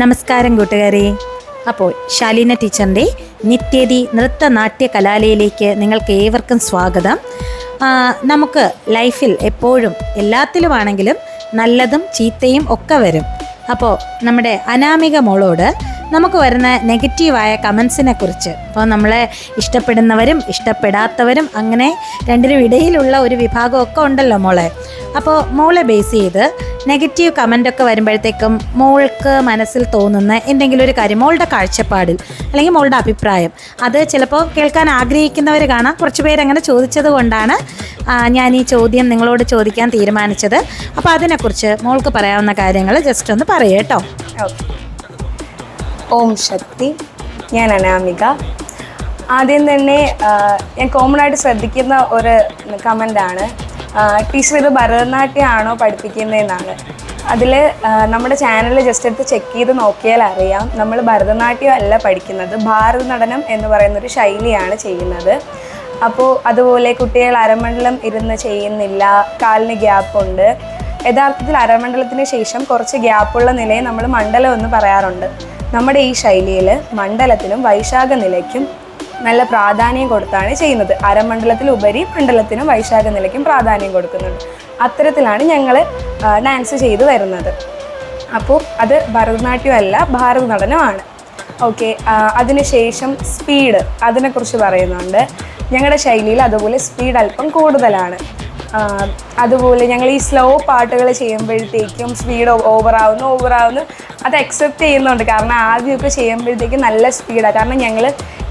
നമസ്കാരം കൂട്ടുകാരെ. അപ്പോൾ ശാലീന ടീച്ചറിന്റെ നിത്യതി നൃത്തനാട്യ കലാലയയിലേക്ക് നിങ്ങൾക്ക് ഏവർക്കും സ്വാഗതം. നമുക്ക് ലൈഫിൽ എപ്പോഴും എല്ലാത്തിലുമാണെങ്കിലും നല്ലതും ചീത്തയും ഒക്കെ വരും. അപ്പോൾ നമ്മുടെ അനാമിക മോളോട് നമുക്ക് വരുന്ന നെഗറ്റീവായ കമൻസിനെ കുറിച്ച്. അപ്പോൾ നമ്മളെ ഇഷ്ടപ്പെടുന്നവരും ഇഷ്ടപ്പെടാത്തവരും അങ്ങനെ രണ്ടിനും ഇടയിലുള്ള ഒരു വിഭാഗമൊക്കെ ഉണ്ടല്ലോ മോളെ. അപ്പോൾ മോളെ ബേസ് ചെയ്ത് നെഗറ്റീവ് കമന്റൊക്കെ വരുമ്പോഴത്തേക്കും മോൾക്ക് മനസ്സിൽ തോന്നുന്ന എന്തെങ്കിലും ഒരു കാര്യം മോളുടെ കാഴ്ചപ്പാടിൽ അല്ലെങ്കിൽ മോളുടെ അഭിപ്രായം. അത് ചിലപ്പോൾ കേൾക്കാൻ ആഗ്രഹിക്കുന്നവർ കാണാം. കുറച്ച് പേരങ്ങനെ ചോദിച്ചത് കൊണ്ടാണ് ഞാൻ ഈ ചോദ്യം നിങ്ങളോട് ചോദിക്കാൻ തീരുമാനിച്ചത്. അപ്പോൾ അതിനെക്കുറിച്ച് മോൾക്ക് പറയാവുന്ന കാര്യങ്ങൾ ജസ്റ്റ് ഒന്ന് പറയേട്ടോ ഓക്കെ. ഓം ശക്തി ഞാൻ അനാമിക. ആദ്യം തന്നെ ഞാൻ കോമൺ ആയിട്ട് ശ്രദ്ധിക്കുന്ന ഒരു കമന്റാണ് ടീച്ചർ ഇത് ഭരതനാട്യമാണോ പഠിപ്പിക്കുന്നതെന്നാണ്. അതിൽ നമ്മുടെ ചാനൽ ജസ്റ്റ് എടുത്ത് ചെക്ക് ചെയ്ത് നോക്കിയാൽ അറിയാം. നമ്മൾ ഭരതനാട്യം അല്ല പഠിക്കുന്നത്. ഭാരത നടനം എന്ന് പറയുന്നൊരു ശൈലിയാണ് ചെയ്യുന്നത്. അപ്പോൾ അതുപോലെ കുട്ടികൾ അരമണ്ഡലം ഇരുന്ന് ചെയ്യുന്നില്ല. കാലിന് ഗ്യാപ്പുണ്ട് യഥാർത്ഥത്തിൽ അരമണ്ഡലത്തിന് ശേഷം കുറച്ച് ഗ്യാപ്പുള്ള നിലയെ നമ്മൾ മണ്ഡലം എന്ന് പറയാറുണ്ട്. നമ്മുടെ ഈ ശൈലിയിൽ മണ്ഡലത്തിനും വൈശാഖ നിലയ്ക്കും നല്ല പ്രാധാന്യം കൊടുത്താണ് ചെയ്യുന്നത്. അരമണ്ഡലത്തിൽ ഉപരി മണ്ഡലത്തിനും വൈശാഖ നിലയ്ക്കും പ്രാധാന്യം കൊടുക്കുന്നുണ്ട്. അത്തരത്തിലാണ് ഞങ്ങൾ ഡാൻസ് ചെയ്തു വരുന്നത്. അപ്പോൾ അത് ഭരതനാട്യമല്ല ഭാരത നടനമാണ് ഓക്കെ അതിനുശേഷം സ്പീഡ് അതിനെക്കുറിച്ച് പറയുന്നുണ്ട്. ഞങ്ങളുടെ ശൈലിയിൽ അതുപോലെ സ്പീഡ് അല്പം കൂടുതലാണ്. അതുപോലെ ഞങ്ങൾ ഈ സ്ലോ പാട്ടുകൾ ചെയ്യുമ്പോഴത്തേക്കും സ്പീഡ് ഓവറാവുന്നു ഓവറാവുന്നു. അത് അക്സെപ്റ്റ് ചെയ്യുന്നുണ്ട്. കാരണം ആദ്യമൊക്കെ ചെയ്യുമ്പോഴത്തേക്ക് നല്ല സ്പീഡാണ് കാരണം ഞങ്ങൾ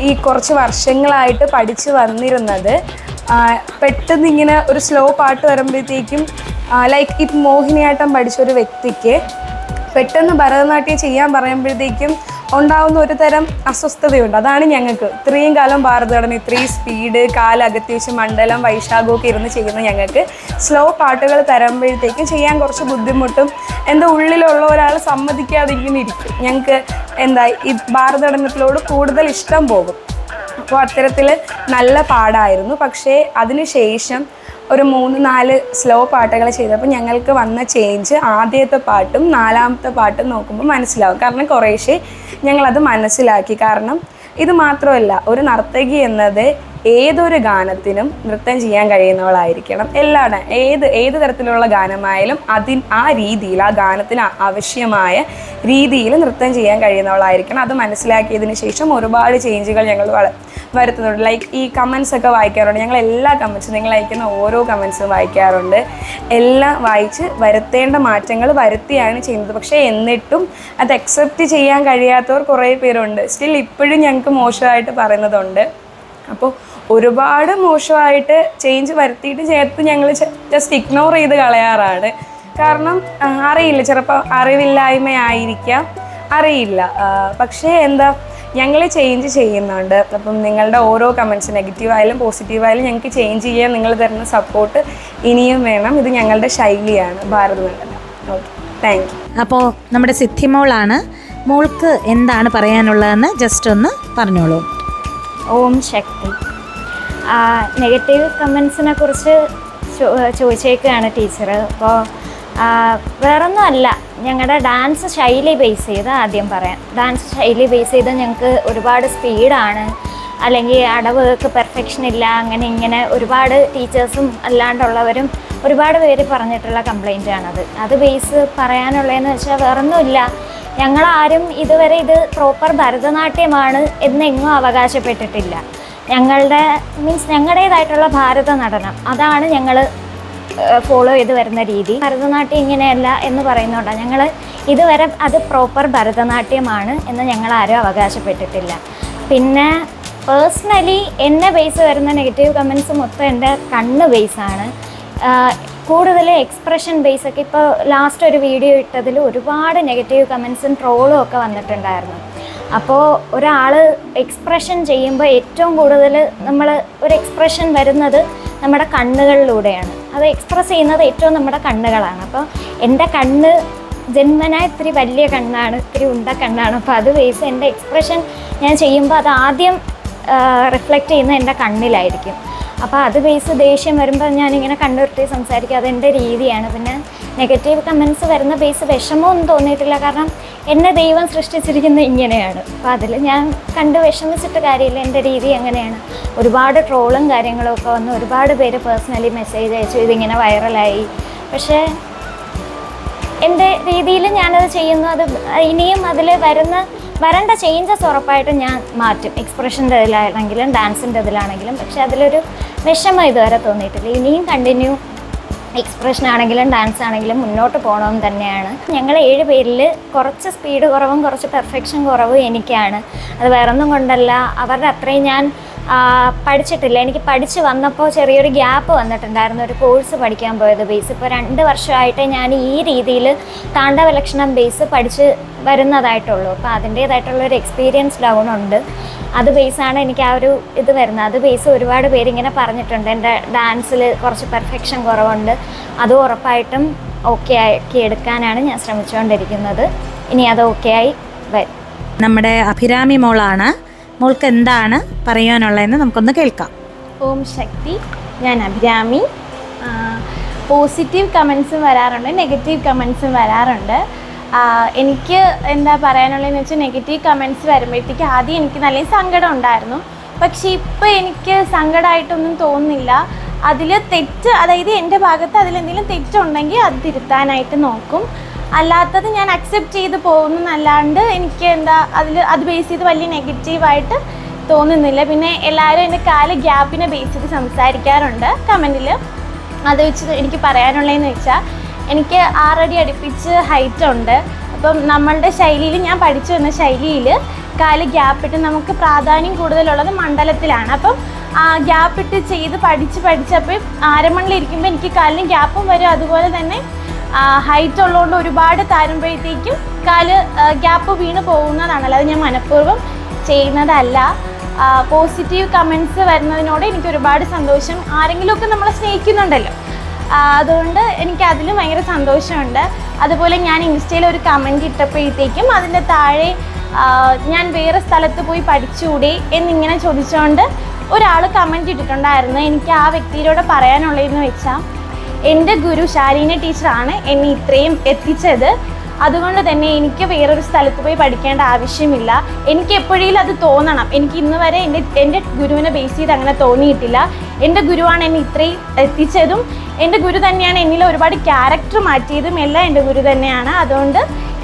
ഈ കുറച്ച് വർഷങ്ങളായിട്ട് പഠിച്ചു വന്നിരുന്നത് പെട്ടെന്ന് ഇങ്ങനെ ഒരു സ്ലോ പാട്ട് വരുമ്പോഴത്തേക്കും ലൈക്ക് ഇപ്പം മോഹിനിയാട്ടം പഠിച്ച ഒരു വ്യക്തിക്ക് പെട്ടെന്ന് ഭരതനാട്യം ചെയ്യാൻ പറയുമ്പോഴത്തേക്കും ഉണ്ടാവുന്ന ഒരു തരം അസ്വസ്ഥതയുണ്ട്. അതാണ് ഞങ്ങൾക്ക്. ഇത്രയും കാലം ഭാരതഘടന ഇത്രയും സ്പീഡ് കാലകത്തി വെച്ച് മണ്ഡലം വൈശാഖമൊക്കെ ഇരുന്ന് ചെയ്യുന്ന ഞങ്ങൾക്ക്. സ്ലോ പാട്ടുകൾ തരുമ്പോഴത്തേക്കും ചെയ്യാൻ കുറച്ച് ബുദ്ധിമുട്ടും എന്താ ഉള്ളിലുള്ള ഒരാൾ സമ്മതിക്കാതെ ഇങ്ങനെ ഇരിക്കും ഞങ്ങൾക്ക് എന്താ ഈ ഭാരതനടനത്തിലോട് കൂടുതൽ ഇഷ്ടം പോകും. അപ്പോൾ അത്തരത്തിൽ നല്ല പാടായിരുന്നു. പക്ഷേ അതിനുശേഷം ഒരു മൂന്ന് നാല് സ്ലോ പാട്ടുകൾ ചെയ്തപ്പോൾ ഞങ്ങൾക്ക് വന്ന ചേഞ്ച് ആദ്യത്തെ പാട്ടും നാലാമത്തെ പാട്ടും നോക്കുമ്പോൾ മനസ്സിലാവും. കാരണം കുറേശ്ശെ ഞങ്ങളത് മനസ്സിലാക്കി. കാരണം ഇത് മാത്രമല്ല ഒരു നർത്തകി എന്നത് ഏതൊരു ഗാനത്തിനും നൃത്തം ചെയ്യാൻ കഴിയുന്നവളായിരിക്കണം. എല്ലാ ഏത് ഏത് തരത്തിലുള്ള ഗാനമായാലും അതിൻ ആ രീതിയിൽ ആ ഗാനത്തിന് ആവശ്യമായ രീതിയിൽ നൃത്തം ചെയ്യാൻ കഴിയുന്നവളായിരിക്കണം. അത് മനസ്സിലാക്കിയതിന് ശേഷം ഒരുപാട് ചേഞ്ചുകൾ ഞങ്ങൾ വരുത്തുന്നുണ്ട്. ലൈക്ക് ഈ കമൻസ് ഒക്കെ വായിക്കാറുണ്ട്. ഞങ്ങൾ എല്ലാ കമൻസും നിങ്ങൾ അയക്കുന്ന ഓരോ കമൻസും വായിക്കാറുണ്ട്. എല്ലാം വായിച്ച് വരുത്തേണ്ട മാറ്റങ്ങൾ വരുത്തിയാണ് ചെയ്യുന്നത്. പക്ഷേ എന്നിട്ടും അത് അക്സെപ്റ്റ് ചെയ്യാൻ കഴിയാത്തവർ കുറേ പേരുണ്ട്. സ്റ്റിൽ ഇപ്പോഴും ഞങ്ങൾക്ക് മോശമായിട്ട് പറയുന്നതുണ്ട്. അപ്പോൾ ഒരുപാട് മോശമായിട്ട് ചേഞ്ച് വരുത്തിയിട്ട് ചേർത്ത് ഞങ്ങൾ ജസ്റ്റ് ഇഗ്നോർ ചെയ്ത് കളയാറാണ്. കാരണം അറിയില്ല. ചിലപ്പോൾ അറിവില്ലായ്മയായിരിക്കാം. അറിയില്ല. പക്ഷേ എന്താ ഞങ്ങൾ ചേഞ്ച് ചെയ്യുന്നുണ്ട്. അപ്പം നിങ്ങളുടെ ഓരോ കമൻസ് നെഗറ്റീവ് ആയാലും പോസിറ്റീവ് ആയാലും ഞങ്ങൾക്ക് ചേഞ്ച് ചെയ്യാൻ നിങ്ങൾ തരുന്ന സപ്പോർട്ട് ഇനിയും വേണം. ഇത് ഞങ്ങളുടെ ശൈലിയാണ് ഭാരതമണ്ഡലം. ഓക്കെ താങ്ക് യു അപ്പോൾ നമ്മുടെ സിദ്ധി മോളാണ്. മോൾക്ക് എന്താണ് പറയാനുള്ളതെന്ന് ജസ്റ്റ് ഒന്ന് പറഞ്ഞോളൂ. ഓം ശക്തി. നെഗറ്റീവ് കമൻസിനെ കുറിച്ച് ചോദിച്ചേക്കുകയാണ് ടീച്ചർ അപ്പോൾ വേറൊന്നുമല്ല. ഞങ്ങളുടെ ഡാൻസ് ശൈലി ബേസ് ചെയ്ത് ആദ്യം പറയാം. ഡാൻസ് ശൈലി ബേസ് ചെയ്ത് ഞങ്ങൾക്ക് ഒരുപാട് സ്പീഡാണ് അല്ലെങ്കിൽ അടവുകൾക്ക് പെർഫെക്ഷൻ ഇല്ല അങ്ങനെ ഇങ്ങനെ ഒരുപാട് ടീച്ചേഴ്സും അല്ലാണ്ടുള്ളവരും ഒരുപാട് പേര് പറഞ്ഞിട്ടുള്ള കംപ്ലൈന്റ് ആണത്. അത് ബേസ് പറയാനുള്ളതെന്ന് വെച്ചാൽ വേറൊന്നുമില്ല. ഞങ്ങളാരും ഇതുവരെ ഇത് പ്രോപ്പർ ഭരതനാട്യമാണ് എന്നെങ്ങും അവകാശപ്പെട്ടിട്ടില്ല. ഞങ്ങളുടെ മീൻസ് ഞങ്ങളുടേതായിട്ടുള്ള ഭാരത നടനം. അതാണ് ഞങ്ങൾ ഫോളോ ചെയ്ത് വരുന്ന രീതി. ഭരതനാട്യം ഇങ്ങനെയല്ല എന്ന് പറയുന്നതുകൊണ്ടാണ് ഞങ്ങൾ ഇതുവരെ അത് പ്രോപ്പർ ഭരതനാട്യമാണ് എന്ന് ഞങ്ങൾ ആരും അവകാശപ്പെട്ടിട്ടില്ല. പിന്നെ പേഴ്സണലി എന്നെ ബേസ് വരുന്ന നെഗറ്റീവ് കമൻസ് മൊത്തം എന്റെ കണ്ണ് ബേസാണ് കൂടുതൽ എക്സ്പ്രഷൻ ബേസൊക്കെ ഇപ്പോൾ ലാസ്റ്റ് ഒരു വീഡിയോ ഇട്ടതിൽ ഒരുപാട് നെഗറ്റീവ് കമൻസും ട്രോളും ഒക്കെ വന്നിട്ടുണ്ടായിരുന്നു. അപ്പോൾ ഒരാൾ എക്സ്പ്രഷൻ ചെയ്യുമ്പോൾ ഏറ്റവും കൂടുതൽ നമ്മൾ ഒരു എക്സ്പ്രഷൻ വരുന്നത് നമ്മുടെ കണ്ണുകളിലൂടെയാണ്. അത് എക്സ്പ്രസ് ചെയ്യുന്നത് ഏറ്റവും നമ്മുടെ കണ്ണുകളാണ്. അപ്പോൾ എന്റെ കണ്ണ് ജന്മന ഇത്തിരി വലിയ കണ്ണാണ് ഇത്തിരി ഉണ്ട കണ്ണാണ്. അപ്പോൾ അത് ബേസ് എന്റെ എക്സ്പ്രഷൻ ഞാൻ ചെയ്യുമ്പോൾ അത് ആദ്യം റിഫ്ലക്റ്റ് ചെയ്യുന്നത് എന്റെ കണ്ണിലായിരിക്കും. അപ്പോൾ അത് ബേസ് ദേഷ്യം വരുമ്പോൾ ഞാനിങ്ങനെ കണ്ണുരുട്ടി സംസാരിക്കുക അതെന്റെ രീതിയാണ്. പിന്നെ നെഗറ്റീവ് കമൻസ് വരുന്ന ബേസ് വിഷമമൊന്നും തോന്നിയിട്ടില്ല. കാരണം എന്നെ ദൈവം സൃഷ്ടിച്ചിരിക്കുന്നത് ഇങ്ങനെയാണ്. അപ്പോൾ അതിൽ ഞാൻ കണ്ട് വിഷമിച്ചിട്ട് കാര്യമില്ല. എന്റെ രീതി എങ്ങനെയാണ്? ഒരുപാട് ട്രോളും കാര്യങ്ങളും ഒക്കെ വന്ന്. ഒരുപാട് പേര് പേഴ്സണലി മെസ്സേജ് അയച്ചു. ഇതിങ്ങനെ വൈറലായി. പക്ഷേ എന്റെ രീതിയിൽ ഞാനത് ചെയ്യുന്നു. അത് ഇനിയും അതിൽ വരുന്ന വരേണ്ട ചേഞ്ചസ് ഉറപ്പായിട്ടും ഞാൻ മാറ്റും. എക്സ്പ്രഷന്റെ ഇതിലാണെങ്കിലും ഡാൻസിന്റെ ഇതിലാണെങ്കിലും. പക്ഷെ അതിലൊരു വിഷമം ഇതുവരെ തോന്നിയിട്ടില്ല. ഇനിയും കണ്ടിന്യൂ എക്സ്പ്രഷൻ ആണെങ്കിലും ഡാൻസ് ആണെങ്കിലും മുന്നോട്ട് പോകണമെന്ന് തന്നെയാണ്. ഞങ്ങൾ ഏഴ് പേരിൽ കുറച്ച് സ്പീഡ് കുറവും കുറച്ച് പെർഫെക്ഷൻ കുറവും എനിക്കാണ്. അത് വേറൊന്നും കൊണ്ടല്ല. അവരുടെ അത്രയും ഞാൻ പഠിച്ചിട്ടില്ല. എനിക്ക് പഠിച്ച് വന്നപ്പോൾ ചെറിയൊരു ഗ്യാപ്പ് വന്നിട്ടുണ്ടായിരുന്നു. ഒരു കോഴ്സ് പഠിക്കാൻ പോയത് ബേസ് ഇപ്പോൾ രണ്ട് വർഷമായിട്ട് ഞാൻ ഈ രീതിയിൽ താണ്ഡവലക്ഷണം ബേസ് പഠിച്ച് വരുന്നതായിട്ടുള്ളൂ. അപ്പോൾ അതിന്റേതായിട്ടുള്ള ഒരു എക്സ്പീരിയൻസ് ഡൗൺ ഉണ്ട്. അത് ബേസാണ് എനിക്ക് ആ ഒരു ഇത് വരുന്നത്. അത് ബേസ് ഒരുപാട് പേരിങ്ങനെ പറഞ്ഞിട്ടുണ്ട്. എന്റെ ഡാൻസിൽ കുറച്ച് പെർഫെക്ഷൻ കുറവുണ്ട്. അത് ഉറപ്പായിട്ടും ഓക്കെ ആക്കി എടുക്കാനാണ് ഞാൻ ശ്രമിച്ചുകൊണ്ടിരിക്കുന്നത്. ഇനി അത് ഓക്കെ ആയി വരും. നമ്മുടെ അഭിരാമി മോളാണ്. മോൾക്ക് എന്താണ് പറയാനുള്ളതെന്ന് നമുക്കൊന്ന് കേൾക്കാം. ഓം ശക്തി ഞാൻ അഭിരാമി. പോസിറ്റീവ് കമൻസും വരാറുണ്ട് നെഗറ്റീവ് കമൻസും വരാറുണ്ട്. എനിക്ക് എന്താ പറയാനുള്ളതെന്ന് വെച്ചാൽ നെഗറ്റീവ് കമൻസ് വരുമ്പോഴത്തേക്ക് ആദ്യം എനിക്ക് നല്ല സങ്കടം ഉണ്ടായിരുന്നു. പക്ഷേ ഇപ്പോൾ എനിക്ക് സങ്കടമായിട്ടൊന്നും തോന്നുന്നില്ല. അതിൽ തെറ്റ് അതായത് എന്റെ ഭാഗത്ത് അതിലെന്തെങ്കിലും തെറ്റുണ്ടെങ്കിൽ അത് തിരുത്താനായിട്ട് നോക്കും. അല്ലാത്തത് ഞാൻ അക്സെപ്റ്റ് ചെയ്ത് പോകുന്നതല്ലാണ്ട് എനിക്ക് എന്താ അതിൽ അത് ബേസ് ചെയ്ത് വലിയ നെഗറ്റീവായിട്ട് തോന്നുന്നില്ല. പിന്നെ എല്ലാവരും എന്റെ കാല ഗ്യാപ്പിനെ ബേസ് ചെയ്ത് സംസാരിക്കാറുണ്ട്. കമന്റിൽ അത് വെച്ച് എനിക്ക് പറയാനുള്ളതെന്ന് വെച്ചാൽ എനിക്ക് ആറടി അടുപ്പിച്ച് ഹൈറ്റ് ഉണ്ട്. അപ്പം നമ്മളുടെ ശൈലിയിൽ ഞാൻ പഠിച്ചു വന്ന ശൈലിയിൽ കാൽ ഗ്യാപ്പിട്ട് നമുക്ക് പ്രാധാന്യം കൂടുതലുള്ളത് മണ്ഡലത്തിലാണ്. അപ്പം ഗ്യാപ്പിട്ട് ചെയ്ത് പഠിച്ച് പഠിച്ചപ്പോൾ ആരമണിലിരിക്കുമ്പോൾ എനിക്ക് കാലിന് ഗ്യാപ്പും വരും. അതുപോലെ തന്നെ ഹൈറ്റ് ഉള്ളതുകൊണ്ട് ഒരുപാട് താരുമ്പോഴത്തേക്കും കാൽ ഗ്യാപ്പ് വീണ് പോകുന്നതാണ് അല്ലാതെ ഞാൻ മനഃപൂർവം ചെയ്യുന്നതല്ല. പോസിറ്റീവ് കമൻസ് വരുന്നതിനോട് എനിക്ക് ഒരുപാട് സന്തോഷം. ആരെങ്കിലുമൊക്കെ നമ്മളെ സ്നേഹിക്കുന്നുണ്ടല്ലോ. അതുകൊണ്ട് എനിക്ക് അതിലും ഭയങ്കര സന്തോഷമുണ്ട്. അതുപോലെ ഞാൻ ഇൻസ്റ്റയിൽ ഒരു കമന്റ് ഇട്ടപ്പോഴത്തേക്കും അതിന്റെ താഴെ ഞാൻ വേറെ സ്ഥലത്ത് പോയി പഠിച്ചുകൂടി എന്നിങ്ങനെ ചോദിച്ചുകൊണ്ട് ഒരാൾ കമന്റ് ഇട്ടിട്ടുണ്ടായിരുന്നു. എനിക്ക് ആ വ്യക്തിയോട് പറയാനുള്ളതെന്ന് വെച്ചാൽ എന്റെ ഗുരു ശാലീന ടീച്ചറാണ് എന്നെ ഇത്രയും എത്തിച്ചത്. അതുകൊണ്ട് തന്നെ എനിക്ക് വേറൊരു സ്ഥലത്ത് പോയി പഠിക്കേണ്ട ആവശ്യമില്ല. എനിക്ക് എപ്പോഴേലും അത് തോന്നണം. എനിക്ക് ഇന്ന് വരെ എന്റെ എന്റെ ഗുരുവിനെ ബേസ് ചെയ്ത് അങ്ങനെ തോന്നിയിട്ടില്ല. എന്റെ ഗുരുവാണ് എന്നെ ഇത്രയും എത്തിച്ചതും. എന്റെ ഗുരു തന്നെയാണ് എന്നിൽ ഒരുപാട് ക്യാരക്ടർ മാറ്റിയതും എല്ലാം എന്റെ ഗുരു തന്നെയാണ്. അതുകൊണ്ട്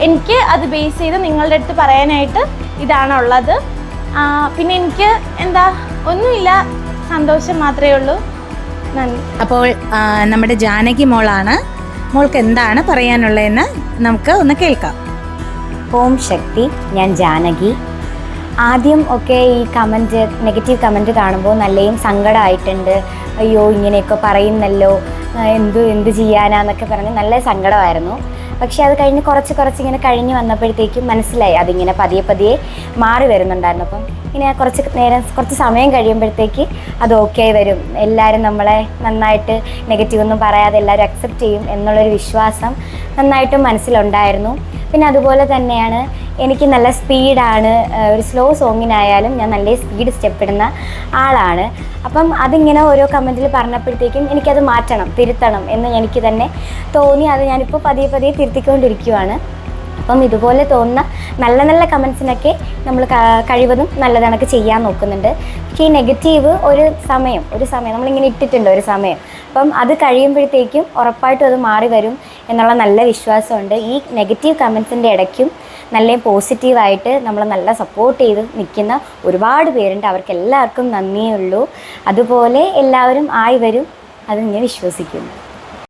എനിക്ക് അത് ബേസ് ചെയ്ത് നിങ്ങളുടെ അടുത്ത് പറയാനായിട്ട് ഇതാണുള്ളത്. പിന്നെ എനിക്ക് എന്താ ഒന്നുമില്ല. സന്തോഷം മാത്രമേ ഉള്ളൂ. നന്ദി. അപ്പോൾ നമ്മുടെ ജാനകി മോളാണ്. മോൾക്ക് എന്താണ് പറയാനുള്ളതെന്ന് നമുക്ക് ഒന്ന് കേൾക്കാം. ഓം ശക്തി ഞാൻ ജാനകി. ആദ്യം ഒക്കെ ഈ കമന്റ് നെഗറ്റീവ് കമന്റ് കാണുമ്പോൾ നല്ലയും സങ്കടമായിട്ടുണ്ട്. അയ്യോ ഇങ്ങനെയൊക്കെ പറയുന്നല്ലോ. എന്ത് എന്ത് ചെയ്യാനാന്നൊക്കെ പറഞ്ഞ് നല്ല സങ്കടമായിരുന്നു. പക്ഷേ അത് കഴിഞ്ഞ് കുറച്ച് കുറച്ച് ഇങ്ങനെ കഴിഞ്ഞ് വന്നപ്പോഴത്തേക്കും മനസ്സിലായി. അതിങ്ങനെ പതിയെ പതിയെ മാറി വരുന്നുണ്ടായിരുന്നു. അപ്പം ഇങ്ങനെ കുറച്ച് നേരം കുറച്ച് സമയം കഴിയുമ്പോഴത്തേക്ക് അത് ഓക്കെ വരും. എല്ലാവരും നമ്മളെ നന്നായിട്ട് നെഗറ്റീവ് ഒന്നും പറയാതെ എല്ലാവരും അക്സെപ്റ്റ് ചെയ്യും എന്നുള്ളൊരു വിശ്വാസം നന്നായിട്ടും മനസ്സിലുണ്ടായിരുന്നു. പിന്നെ അതുപോലെ തന്നെയാണ് എനിക്ക് നല്ല സ്പീഡാണ് ഒരു സ്ലോ സോങ്ങിനായാലും ഞാൻ നല്ല സ്പീഡ് സ്റ്റെപ്പ് ഇടുന്ന ആളാണ്. അപ്പം അതിങ്ങനെ ഓരോ കമന്റിൽ പറഞ്ഞപ്പോഴത്തേക്കും എനിക്കത് മാറ്റണം തിരുത്തണം എന്ന് എനിക്ക് തന്നെ തോന്നി. അത് ഞാനിപ്പോൾ പതിയെ പതിയെ തിരുത്തിക്കൊണ്ടിരിക്കുവാണ്. അപ്പം ഇതുപോലെ തോന്നുന്ന നല്ല നല്ല കമൻസിനൊക്കെ നമ്മൾ കഴിവതും നല്ലതണക്ക് ചെയ്യാൻ നോക്കുന്നുണ്ട്. പക്ഷേ ഈ നെഗറ്റീവ് ഒരു സമയം ഒരു സമയം നമ്മളിങ്ങനെ ഇട്ടിട്ടുണ്ട് ഒരു സമയം. അപ്പം അത് കഴിയുമ്പോഴത്തേക്കും ഉറപ്പായിട്ടും അത് മാറി വരും. എന്നുള്ള നല്ല വിശ്വാസമുണ്ട്. ഈ നെഗറ്റീവ് കമൻസിന്റെ ഇടയ്ക്കും നല്ല പോസിറ്റീവായിട്ട് നമ്മൾ നല്ല സപ്പോർട്ട് ചെയ്ത് നിൽക്കുന്ന ഒരുപാട് പേരുണ്ട്. അവർക്ക് എല്ലാവർക്കും നന്ദിയേ ഉള്ളൂ. അതുപോലെ എല്ലാവരും ആയി വരും. അത് ഞാൻ വിശ്വസിക്കുന്നു.